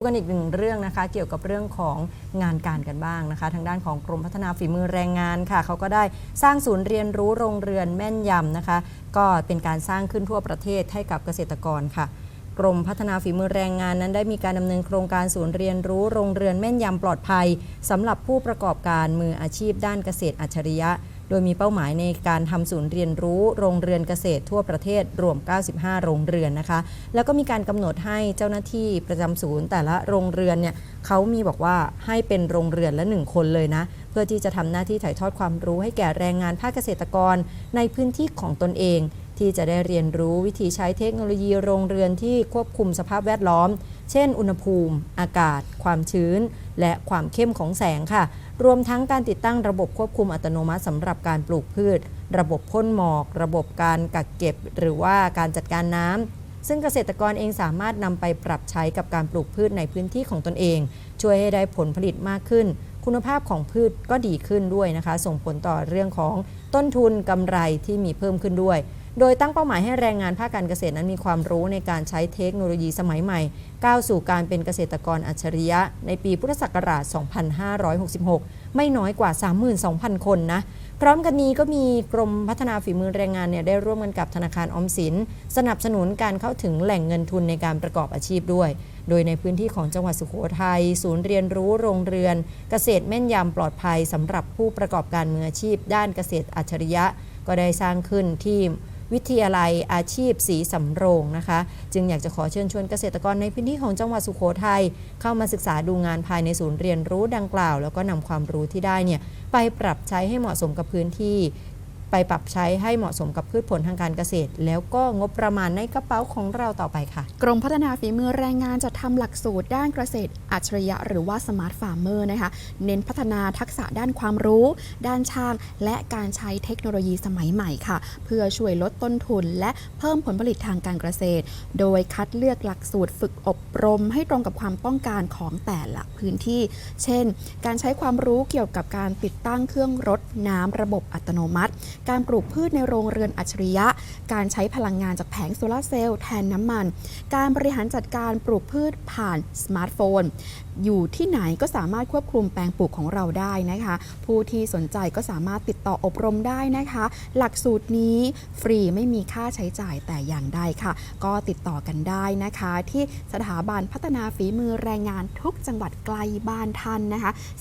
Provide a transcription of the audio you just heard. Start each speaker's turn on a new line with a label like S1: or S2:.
S1: กันอีกหนึ่งเรื่องนะคะเกี่ยวกับเรื่องของงานการกันบ้างนะคะ ทางด้านของกรมพัฒนาฝีมือแรงงานค่ะเขาก็ได้สร้างศูนย์เรียนรู้โรงเรือนแม่นยำนะคะ ก็เป็นการสร้างขึ้นทั่วประเทศให้กับเกษตรกรค่ะ กรมพัฒนาฝีมือแรงงานนั้นได้มีการดำเนินโครงการศูนย์เรียนรู้โรงเรือนแม่นยำปลอดภัยสำหรับผู้ประกอบการมืออาชีพด้านเกษตรอัจฉริยะ โดยมีเป้าหมายในการทำศูนย์เรียนรู้โรงเรือนเกษตรทั่วประเทศรวม 95 โรงเรือนนะคะ แล้วก็มีการกำหนดให้เจ้าหน้าที่ประจำศูนย์ แต่ละโรงเรือนเนี่ยเขามีบอกว่าให้เป็นโรงเรือนละหนึ่งคนเลยนะ เพื่อที่จะทำหน้าที่ถ่ายทอดความรู้ให้แก่แรงงานภาคเกษตรกรในพื้นที่ของตนเอง ที่จะได้เรียนรู้วิธีใช้เทคโนโลยีโรงเรือนที่ควบคุมสภาพแวดล้อม เช่น อุณหภูมิ อากาศ ความชื้น และความเข้มของแสงค่ะ รวมทั้งการติดตั้งระบบควบคุมอัตโนมัติสำหรับการปลูกพืช ระบบพ่นหมอก ระบบการกักเก็บ หรือว่าการจัดการน้ำซึ่งเกษตรกรเองสามารถนำไปปรับใช้กับการปลูกพืชในพื้นที่ของตนเอง ช่วยให้ได้ผลผลิตมากขึ้น คุณภาพของพืชก็ดีขึ้นด้วยนะคะ ส่งผลต่อเรื่องของต้นทุนกำไรที่มีเพิ่มขึ้นด้วย โดยตั้งเป้าหมายให้แรงงานภาคการเกษตรนั้นมีความรู้ในการใช้เทคโนโลยีสมัยใหม่ ก้าวสู่การเป็นเกษตรกรอัจฉริยะ ในปีพุทธศักราช 2566 ไม่น้อยกว่า 32,000 คนนะพร้อมกันนี้ก็มีกรมพัฒนาฝีมือแรงงานเนี่ยได้ร่วมกันกับธนาคารออมสิน สนับสนุนการเข้าถึงแหล่งเงินทุนในการประกอบอาชีพด้วย โดยในพื้นที่ของจังหวัดสุโขทัยศูนย์เรียนรู้โรงเรือน เกษตรแม่นยำปลอดภัยสำหรับผู้ประกอบการมืออาชีพ ด้านเกษตรอัจฉริยะ ก็ได้สร้างขึ้นที่ วิทยาลัยอาชีพสีสำโรงนะคะ จึงอยากจะขอเชิญชวนเกษตรกรในพื้นที่ของจังหวัดสุโขทัยเข้ามาศึกษาดูงานภายในศูนย์เรียนรู้ดังกล่าว แล้วก็นำความรู้ที่ได้เนี่ยไปปรับใช้ให้เหมาะสมกับพื้นที่ ไปปรับใช้ให้เหมาะสมกับพืชผลทางการเกษตร แล้วก็งบประมาณในกระเป๋าของเราต่อไปค่ะ
S2: กรมพัฒนาฝีมือแรงงานจะทำหลักสูตรด้านเกษตร อัจฉริยะหรือว่าสมาร์ทฟาร์มเมอร์นะคะ เน้นพัฒนาทักษะด้านความรู้ ด้านช่าง และการใช้เทคโนโลยีสมัยใหม่ค่ะ เพื่อช่วยลดต้นทุน และเพิ่มผลผลิตทางการเกษตร โดยคัดเลือกหลักสูตรฝึกอบรม ให้ตรงกับความต้องการของแต่ละพื้นที่ เช่น การใช้ความรู้เกี่ยวกับการติดตั้งเครื่องรดน้ำระบบอัตโนมัติ การปลูกพืชในโรงเรือนอัจฉริยะ การใช้พลังงานจากแผงโซลาร์เซลล์แทนน้ำมัน การบริหารจัดการปลูกพืชผ่านสมาร์ทโฟน อยู่ที่ไหนก็สามารถควบคุมแปลงปลูกของเราได้นะคะ ผู้ที่สนใจก็สามารถติดต่ออบรมได้นะคะ หลักสูตรนี้ฟรีไม่มีค่าใช้จ่ายแต่อย่างใดค่ะ ก็ติดต่อกันได้นะคะ ที่สถาบันพัฒนาฝีมือแรงงานทุกจังหวัดใกลบ้านท่านนะคะ